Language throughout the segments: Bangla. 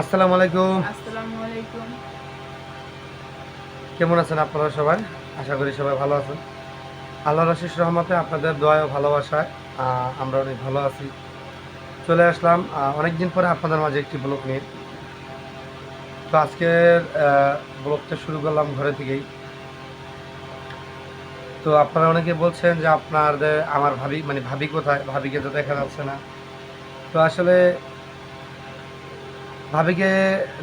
আসসালামু আলাইকুম। আসসালামু আলাইকুম। কেমন আছেন আপনারা সবাই? আশা করি সবাই ভালো আছেন। আল্লাহর আশিস রহমতে আপনাদের দোয়া ও ভালোবাসায় আমরা অনেক ভালো আছি। চলে আসলাম অনেক দিন পরে আপনাদের মাঝে একটি ব্লগ নিয়ে। তো আজকের ব্লগটা শুরু করলাম ঘরে থেকেই। তো আপনারা অনেকে বলছেন যে আপনাদের আমার ভাবি মানে ভাবি কোথায়? ভাবিকে তো দেখা যাচ্ছে না। তো আসলে ভাবিকে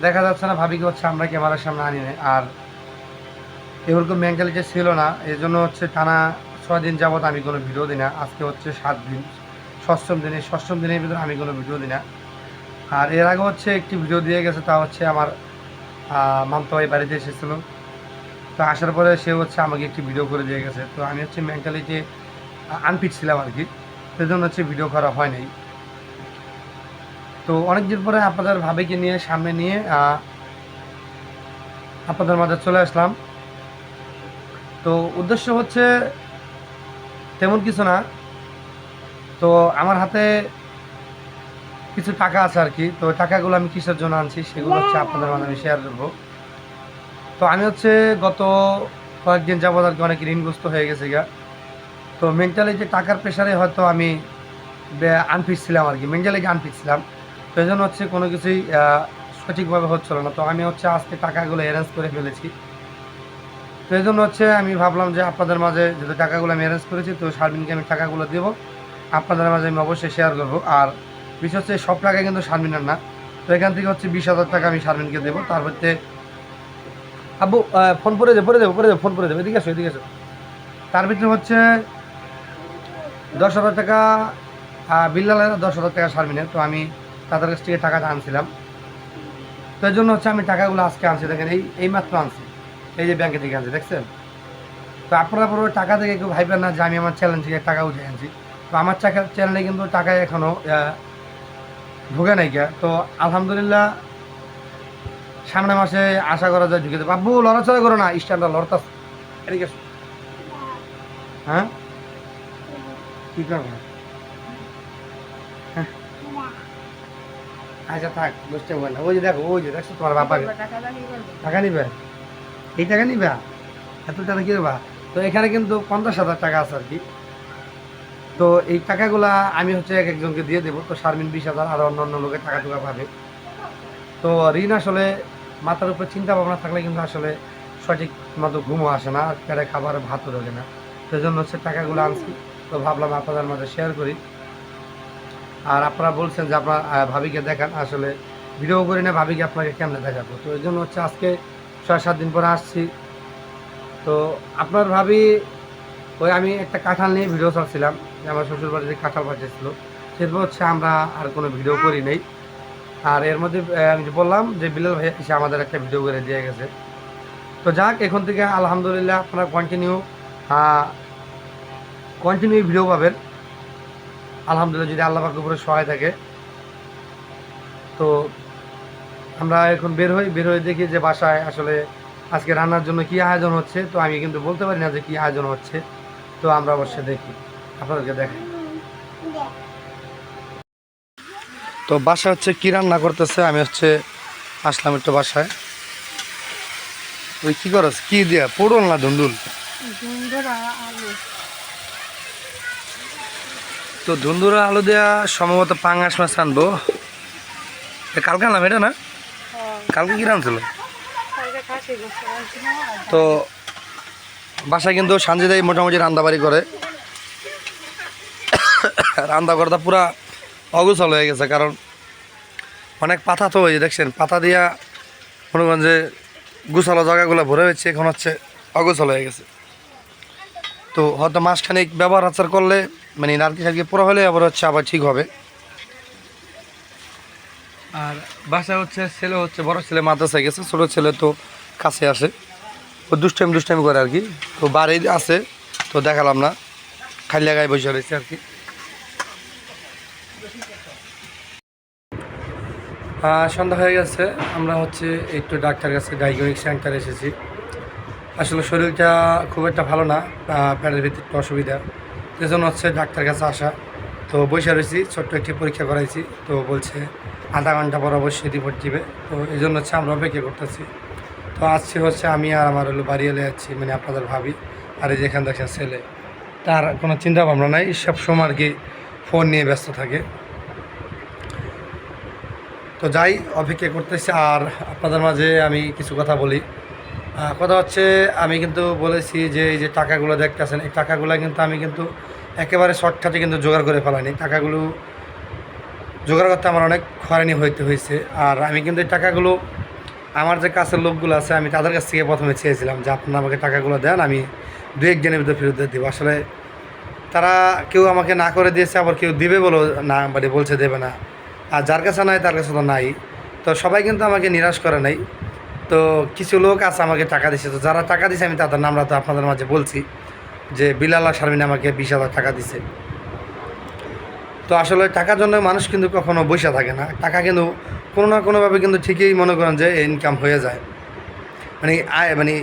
দেখা যাচ্ছে না, ভাবিকে হচ্ছে আমরা ক্যামেরার সামনে আনি আর এরকম মেন্টালিটি ছিল না এই জন্য হচ্ছে টানা ছয় দিন যাবত আমি কোনো ভিডিও দিই না। আজকে হচ্ছে সাত দিন, ষষ্ঠম দিনে, ষষ্ঠম দিনের ভিতরে আমি কোনো ভিডিও দিই না। আর এর আগে হচ্ছে একটি ভিডিও দিয়ে গেছে, তা হচ্ছে আমার মামতো ভাই বাড়িতে এসেছিল। তো আসার পরে সে হচ্ছে আমাকে একটি ভিডিও করে দিয়ে গেছে। তো আমি হচ্ছে মেন্টালিটি আনফিট ছিলাম আর কি। সেই জন্য হচ্ছে ভিডিও করা হয় নাই। তো অনেকদিন পরে আপনাদের ভাবিকে নিয়ে সামনে নিয়ে আপনাদের মাঝে চলে আসলাম। তো উদ্দেশ্য হচ্ছে তেমন কিছু না। তো আমার হাতে কিছু টাকা আছে আর কি। তো টাকাগুলো আমি কিসের জন্য আনছি সেগুলো হচ্ছে আপনাদের মাঝে আমি শেয়ার করব। তো আমি হচ্ছে গত কয়েকদিন যাবত আর কি অনেক ঋণগ্রস্ত হয়ে গেছে গা। তো মেন্টালি যে টাকার প্রেশারে হয়তো আমি আনফিট ছিলাম আর কি। মেন্টালি আনফিট ছিলাম। তো এই জন্য হচ্ছে, কোনো কিছুই সঠিকভাবে হচ্ছিল না। তো আমি হচ্ছে আজকে টাকাগুলো অ্যারেঞ্জ করে ফেলেছি। তো এই জন্য হচ্ছে আমি ভাবলাম যে আপনাদের মাঝে যেহেতু টাকাগুলো আমি অ্যারেঞ্জ করেছি, তো শারমিনকে আমি টাকাগুলো দেবো। আপনাদের মাঝে আমি অবশ্যই শেয়ার করব। আর বিশেষ হচ্ছে সব টাকা কিন্তু শারমিনের না। তো এখান থেকে হচ্ছে বিশ হাজার টাকা আমি শারমিনকে দেবো। তার হচ্ছে আব্বু ফোন করে দেবো পরে দেবো পরে দেবো ফোন করে দেবো এদিকে আসো এদিকে আসো। তার ভিতরে হচ্ছে দশ হাজার টাকা বিল্লালের দশ হাজার টাকা শারমিনের। তো আমি তাদের কাছ থেকে টাকাটা আনছিলাম। তো এই জন্য হচ্ছে আমি টাকাগুলো আজকে আনছি, দেখেন এই এই মাত্র আনছি। এই যে ব্যাংকে থেকে আনছি, দেখছেন? তো আপনারা পুরো টাকা থেকে কেউ ভাইবেন না যে আমি আমার চ্যানেল থেকে টাকা উঠে আনছি। তো আমার টাকা চ্যানেলে কিন্তু টাকা এখনও ঢুকে নাই গিয়া। তো আলহামদুলিল্লাহ, সামনে মাসে আশা করা যায় ঢুকে দেবো আব্বু, লড়াচড়া করো না স্ট্যান্ডটা লড়তাস এদিকে হ্যাঁ? কি করব আচ্ছা থাক, বুঝতে পারলাম ওই যে দেখো, ওই যে দেখছ তোমার বাপাকে টাকা নিবে? এই টাকা নিবে? এত টাকা কি দেবা? তো এখানে কিন্তু পঞ্চাশ হাজার টাকা আছে আর কি। তো এই টাকাগুলা আমি হচ্ছে এক একজনকে দিয়ে দেবো। তো শারমিন বিশ হাজার, আর অন্য অন্য লোকের টাকা টুকা পাবে। তো ঋণ আসলে মাথার উপর চিন্তা ভাবনা থাকলে কিন্তু আসলে সঠিক মতো ঘুমও আসে না পেটে খাবার, ভাতও ঢোকে না। সেই জন্য হচ্ছে টাকাগুলো আনছি। তো ভাবলাম আপনাদের মাঝে শেয়ার করি। আর আপনারা বলছেন যে আপনার ভাবিকে দেখান আসলে। ভিডিও করি না ভাবিকে আপনাকে কেমনে দেখাবো? তো এই জন্য হচ্ছে আজকে ছয়, সাত দিন পরে আসছি। তো আপনার ভাবি, ওই আমি একটা কাঁঠাল নিয়ে ভিডিও ছাড়ছিলাম, যে আমার শ্বশুর বাড়িতে কাঁঠাল পাঠিয়েছিল সেরপর হচ্ছে আমরা আর কোনো ভিডিও করি নাই। আর এর মধ্যে আমি বললাম যে বিলাল ভাই এসে আমাদের একটা ভিডিও করে দিয়ে গেছে। তো যাক, এখন থেকে আলহামদুলিল্লাহ আপনারা কন্টিনিউ কন্টিনিউ ভিডিও পাবেন। আলহামদুলিল্লাহ যদি আল্লাহ পাকের উপরে সহায় থাকে। তো আমরা এখন বের হই, বের হয়ে দেখি যে বাসায় আসলে আজকে রান্নার জন্য কি আয়োজন হচ্ছে। তো আমি কিন্তু বলতে পারি না যে কি আয়োজন হচ্ছে। তো আমরা অবশ্যই দেখি। আপনাদেরকে দেখাই। তো বাসা হচ্ছে কি রান্না করতেছে? আমি হচ্ছে আসলাম একটু বাসায়। ওই কি করছ কি দিয়া? পড়ল না ধুন্দুল? তো ধুন্দুরা আলু দেওয়া সম্ভবত পাঙ্গাস মাছ আনব কালকে আনলাম এটা না? কালকে কি রানছিল কালকে না আর। তো বাসায় কিন্তু সানজিদাই মোটামুটি রান্দাবাড়ি করে। রান্না করতে পুরা অগোছল হয়ে গেছে কারণ অনেক পাতা তো হয়েছে দেখছেন পাতা দিয়া মনে করেন যে গুছালো জায়গাগুলো ভরে হয়েছে এখন হচ্ছে অগোছল হয়ে গেছে। তো হয়তো মাসখানিক ব্যবহার আচার করলে মানে নারকি সারকি পুরো হলে আবার হচ্ছে আবার ঠিক হবে। আর বাসা হচ্ছে ছেলে হচ্ছে, বড় ছেলে মাদ্রাসায় গেছে, ছোটো ছেলে তো কাছে আসে ও দুষ্টাইম দুষ্টাইম করে আর কি। তো বাড়ি আছে, তো দেখালাম না। খালি গায়ে বসে রয়েছে আর কি। সন্ধ্যা হয়ে গেছে, আমরা হচ্ছে একটু ডাক্তার কাছে ডায়াগনিক সেন্টার এসেছি। আসলে শরীরটা খুব একটা ভালো না ভিতরে একটু অসুবিধা। সেজন্য হচ্ছে ডাক্তার কাছে আসা। তো বসে রয়েছি, ছোট্ট একটি পরীক্ষা করাইছি। তো বলছে, আধা ঘণ্টা পর অবশ্যই রিপোর্ট দিবে। তো এই জন্য হচ্ছে আমরা অপেক্ষা করতেছি। তো আজকে হচ্ছে আমি আর আমার হলো বাড়ি এলে যাচ্ছি মানে আপনাদের ভাবি, আর এই যেখান দেখছেন ছেলে। তার কোনো চিন্তা ভাবনা নাই, সব সময় আর কি ফোন নিয়ে ব্যস্ত থাকে। তো যাই, অপেক্ষা করতেছি। আর আপনাদের মাঝে আমি কিছু কথা বলি। কথা হচ্ছে, আমি কিন্তু বলেছি যে এই যে টাকাগুলো দেখতেছেন, এই টাকাগুলো কিন্তু আমি কিন্তু একেবারে শর্টকাটে কিন্তু জোগাড় করে ফেলাইনি। টাকাগুলো জোগাড় করতে আমার অনেক হয়রানি হইতে হয়েছে আর আমি কিন্তু এই টাকাগুলো, আমার যে কাছের লোকগুলো আছে, আমি তাদের কাছ থেকে প্রথমে চেয়েছিলাম যে আপনারা আমাকে টাকাগুলো দেন, আমি দু একদিনের ভিতরে ফেরত দেবো। আসলে তারা কেউ আমাকে না করে দিয়েছে, আবার কেউ দিবে বলো না মানে বলছে দেবে না। আর যার কাছে নাই, তার কাছে তো নাই। তো সবাই কিন্তু আমাকে নিরাশ করে নাই। তো কিছু লোক আছে আমাকে টাকা দিছে। তো যারা টাকা দিছে, আমি তাদের নামরা তো আপনাদের মাঝে বলছি যে বিলাল শারমিন আমাকে বিশ হাজার টাকা দিছে। তো আসলে টাকার জন্য মানুষ কিন্তু কখনো বসে থাকে না। টাকা কিন্তু কোনো না কোনোভাবে কিন্তু ঠিকই মনে করেন যে ইনকাম হয়ে যায়। মানে আয় মানে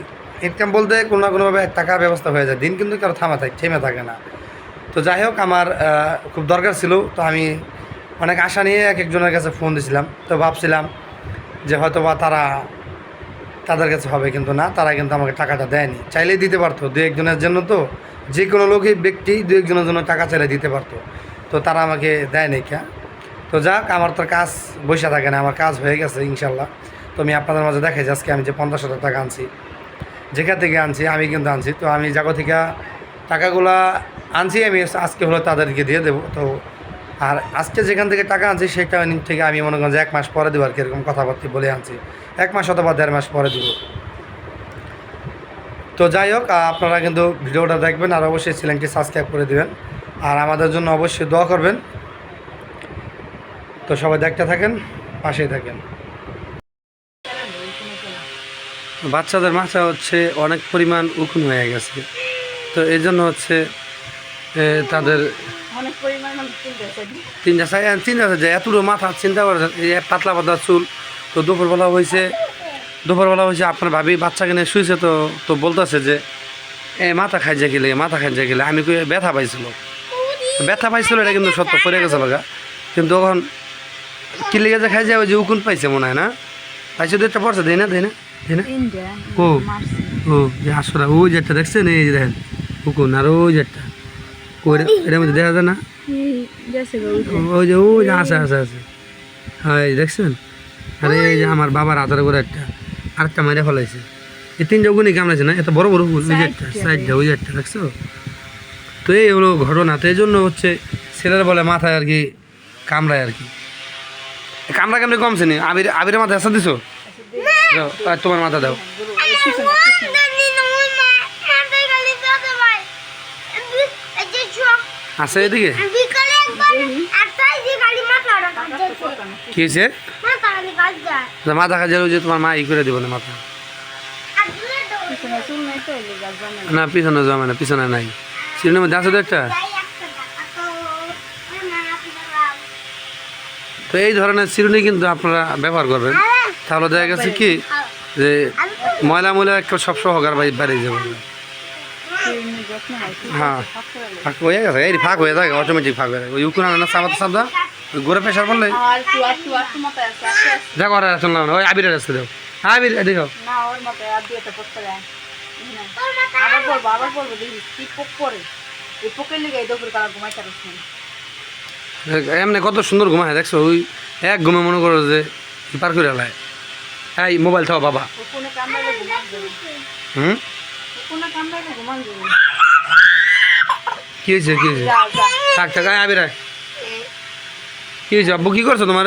ইনকাম বলতে কোনো না কোনোভাবে টাকার ব্যবস্থা হয়ে যায়। দিন কিন্তু কারও থামা থাকে, থেমে থাকে না। তো যাই হোক, আমার খুব দরকার ছিল। তো আমি অনেক আশা নিয়ে এক একজনের কাছে ফোন দিয়েছিলাম তো ভাবছিলাম যে হয়তো বা তারা তাদের কাছে হবে কিন্তু না, তারা কিন্তু আমাকে টাকাটা দেয়নি। চাইলেই দিতে পারতো দু একজনের জন্য তো। যে কোনো লোকই, ব্যক্তি দু একজনের জন্য টাকা চাইলে দিতে পারতো। তো তারা আমাকে দেয়নি কে? তো যাক, আমার তো কাজ বসে থাকে না, আমার কাজ হয়ে গেছে ইনশাল্লাহ। তো আমি আপনাদের মাঝে দেখাই আজকে আমি যে পঞ্চাশ হাজার টাকা আনছি, যেখান থেকে আনছি, আমি কিন্তু আনছি। তো আমি জাগো থেকে টাকাগুলা আনছি, আমি আজকে হলো তাদেরকে দিয়ে দেবো। তো আর আজকে যেখান থেকে টাকা আনছি, সেটা থেকে আমি মনে করেন যে এক মাস পরে দেবো আর কি, এরকম কথাবার্তা বলে আনছি। এক মাস অথবা দেড় মাস পরে দেবো। তো যাই হোক আপনারা কিন্তু ভিডিওটা দেখবেন আর অবশ্যই চ্যানেলটি সাবস্ক্রাইব করে দেবেন। আর আমাদের জন্য অবশ্যই দোয়া করবেন। তো সবাই দেখতে থাকেন, পাশেই থাকেন। বাচ্চাদের মাথা হচ্ছে অনেক পরিমাণ উকুন হয়ে গেছে। তো এই জন্য হচ্ছে তাদের অনেক পরিমাণ তিনটা সাই চিন্তা আছে যে এতটুকু মাথা চিন্তা করে পাতলা পাতলা চুল। তো দুপুরবেলা হয়েছে দুপুরবেলা হয়েছে আপনার ভাবি বাচ্চাকে নিয়ে শুয়েছে তো তো বলতেছে যে এ মাথা খাই যে গেলে মাথা খাই যে গেলে আমি কই ব্যথা পাইছিল। ব্যথা পাইছিল এটা কিন্তু সত্য পড়ে গেছে লগা কিন্তু তখন কি লেগে যে খাই যায় ওই যে উকুন পাইছে মনে হয় না? পাইছে দু একটা পড়ছে দেয় না দেয় না দেয় না? ও। ও যে আসরা ওই যেটা দেখছেন এই দেখেন উকুন আর ওই যেটা এটার মধ্যে দেখা যায় না? ওই যে ওই যে আছে আছে আছে। হ্যাঁ দেখছেন? আরে এই যে আমার বাবার হাতের করে একটা আরেকটা মেরে ফেলাইছে। এই তিনটা উগুনি কামড়াইছে না? এত বড় বড় ওই যে একটা সাইডটা। ওই যে একটা দেখছ? তো এই হলো ঘটনা। তো এই জন্য হচ্ছে ছেলের বলে মাথায় আর কি কামড়ায় আর কি। কামড়া কামড়ি কমছে নি? আবির আবিরের মাথায় আসা দিছো? আর তোমার মাথা দাও। আছে এদিকে? কি হয়েছে? যে মাথা কাজে যে তোমার মা ই করে দিব না মাথা না পিছনে জমে না পিছনে নাই। সিলিনের মধ্যে আছে তো একটা? তো এই ধরনের চিরুনি কিন্তু আপনারা ব্যবহার করবেন। তাহলে দেখা গেছে কি যে ময়লা ময়লা একটা সব সহকার বাড়ি বেড়ে যাবে। হয় হ্যাঁ ফাঁক হয়ে এই ফাঁক হয়ে থাকে অটোমেটিক ফাঁক হয়ে থাকে ওই সাবদা গোড়ে প্রেশার পড়লে দেখো আর শুনলাম ওই আবিরের আসতে দাও হ্যাঁ আবির দেখো আবার আবার এমনি কত সুন্দর ঘুমায় দেখছ ওই এক ঘুমে মনে করো যে পার করে এলায় এই মোবাইল থাও বাবা হুম ও কোনে কামড়াইলে ঘুমান যাবে কি হয়েছে কি হয়েছে? থাক থাক আয় আবির কি হয়েছে আব্বু কি করছ তোমার?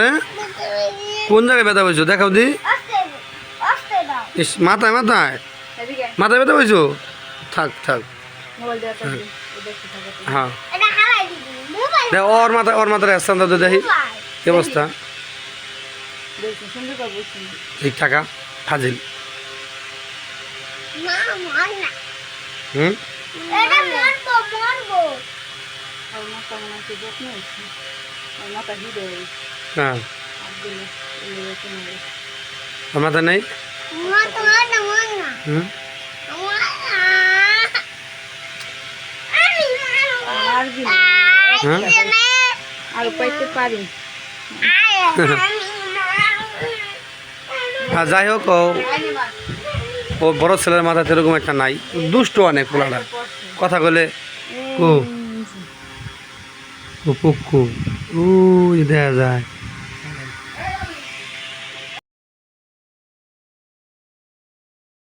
কোন জায়গায় ব্যথা হয়েছো দেখাও দি। ইস মাথায় মাথায়। মাথায় ব্যথা হয়েছো থাক থাক। হ্যাঁ। ওর মাথা ওর মাথায় দাও তো দেখি। কি অবস্থা? করে টাকা ফাজিল। হুম? মাথা নেই? আর হ্যাঁ? আর পাইতে পারি। হ্যাঁ যাই হোক ও বড় ছেলের মাথাতে এরকম একটা নাই। দুষ্ট অনেক পোলাটা। কথা বলে কো। ও পক্কু। ও দেখা যায়।